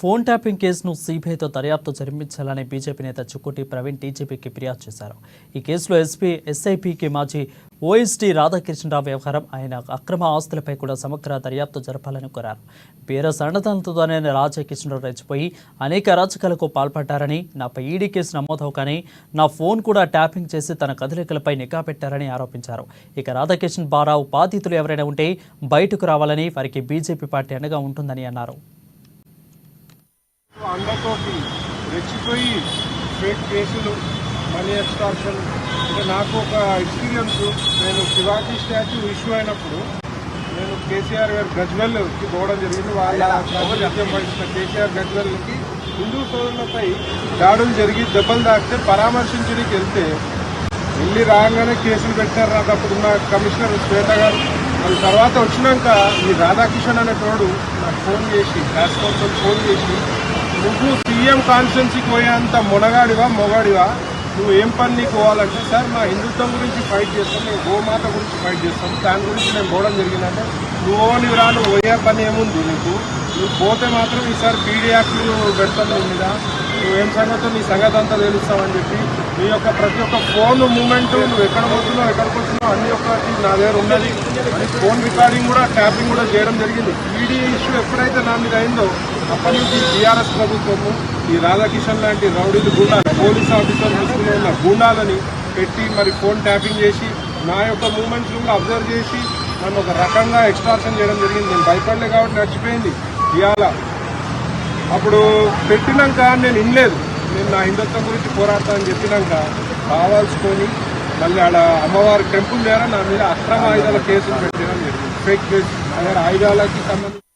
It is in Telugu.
ఫోన్ ట్యాపింగ్ కేసును సీబీఐతో దర్యాప్తు జరిపించాలని బీజేపీ నేత చుక్కుటి ప్రవీణ్ టీజీపీకి ఫిర్యాదు చేశారు. ఈ కేసులో ఎస్పీ ఎస్ఐపికి మాజీ ఓఎస్టీ రాధాకృష్ణరావు వ్యవహారం ఆయన అక్రమ ఆస్తులపై కూడా సమగ్ర దర్యాప్తు జరపాలని కోరారు. బీఆర్ఎస్ అండదంతతోనే రాధాకృష్ణరావు రెచ్చిపోయి అనేక అరాచకాలకు పాల్పడ్డారని నాపై ఈడీ కేసు నమోదవగానే నా ఫోన్ కూడా ట్యాపింగ్ చేసి తన కదలికలపై నిఘా పెట్టారని ఆరోపించారు. ఇక రాధాకృష్ణ బారావు బాధితులు ఎవరైనా ఉంటే బయటకు రావాలని వారికి బీజేపీ పార్టీ అండగా ఉంటుందని అన్నారు. అండతోటి రెచ్చిపోయి ఫేక్ కేసులు మనీ ఎక్స్టార్షన్. అంటే నాకు ఒక ఎక్స్పీరియన్స్ నేను శివాజీ స్టాచ్యూ ఇష్యూ అయినప్పుడు నేను కేసీఆర్ గారు గజ్వెల్కి పోవడం జరిగింది. వాళ్ళ ప్రాతినిధ్యం వహించిన కేసీఆర్ గజ్వెల్కి హిందూ సోదరులపై దాడులు జరిగి దెబ్బలు తాకితే పరామర్శించడానికి వెళ్తే వెళ్ళి రాగానే కేసులు పెట్టారు. నాకు అప్పుడున్న కమిషనర్ శ్వేత గారు. అది తర్వాత వచ్చినాక ఈ రాధాకిషన్ అనే తోడు నాకు ఫోన్ చేసి గ్యాస్ కౌన్సిల్ ఫోన్ చేసి నువ్వు సీఎం కాన్స్టెన్సీకి పోయేంత మొనగాడివా మొగాడివా? నువ్వు ఏం పని నీకు పోవాలంటే సార్ మా హిందుత్వం గురించి ఫైట్ చేస్తాం మేము గోమాత గురించి ఫైట్ చేస్తాం దాని గురించి నేను పోవడం జరిగిందంటే నువ్వు నీవు రా నువ్వు పోయే పని ఏముంది నీకు? నువ్వు పోతే మాత్రం ఈసారి పీడీ యాక్ట్లు పెడతాం మీద నువ్వేం సంగతో నీ సంగతి అంతా తెలుస్తావని చెప్పి నీ యొక్క ప్రతి ఒక్క ఫోన్ మూమెంట్ నువ్వు ఎక్కడ పోతున్నావు ఎక్కడికి వస్తున్నావు అన్ని ఒక్కటి నా దగ్గర ఉన్నది. ఫోన్ రికార్డింగ్ కూడా ట్యాపింగ్ కూడా చేయడం జరిగింది. ఈడీ ఇష్యూ ఎప్పుడైతే నా మీద అయిందో అప్పటి నుంచి టీఆర్ఎస్ ప్రభుత్వము ఈ రాధాకిషన్ లాంటి రౌడీలు గుండాలు పోలీస్ ఆఫీసర్ తీసుకుని ఉన్న గుండాలని పెట్టి మరి ఫోన్ ట్యాపింగ్ చేసి నా యొక్క మూమెంట్స్ కూడా అబ్జర్వ్ చేసి నన్ను ఒక రకంగా ఎక్స్ట్రాక్షన్ చేయడం జరిగింది. నేను భయపడలే కాబట్టి నడిచిపోయింది. ఇవాళ అప్పుడు పెట్టినాక నేను ఇనలేదు నేను నా హిందుత్వం గురించి పోరాడతా అని చెప్పినాక కావాల్సుకొని మళ్ళీ ఆడ అమ్మవారి టెంపుల్ దగ్గర నా మీద అక్రమ ఆయుధాల కేసులు పెట్టడం జరిగింది. Fake case. ఆయుధాలకి సంబంధించి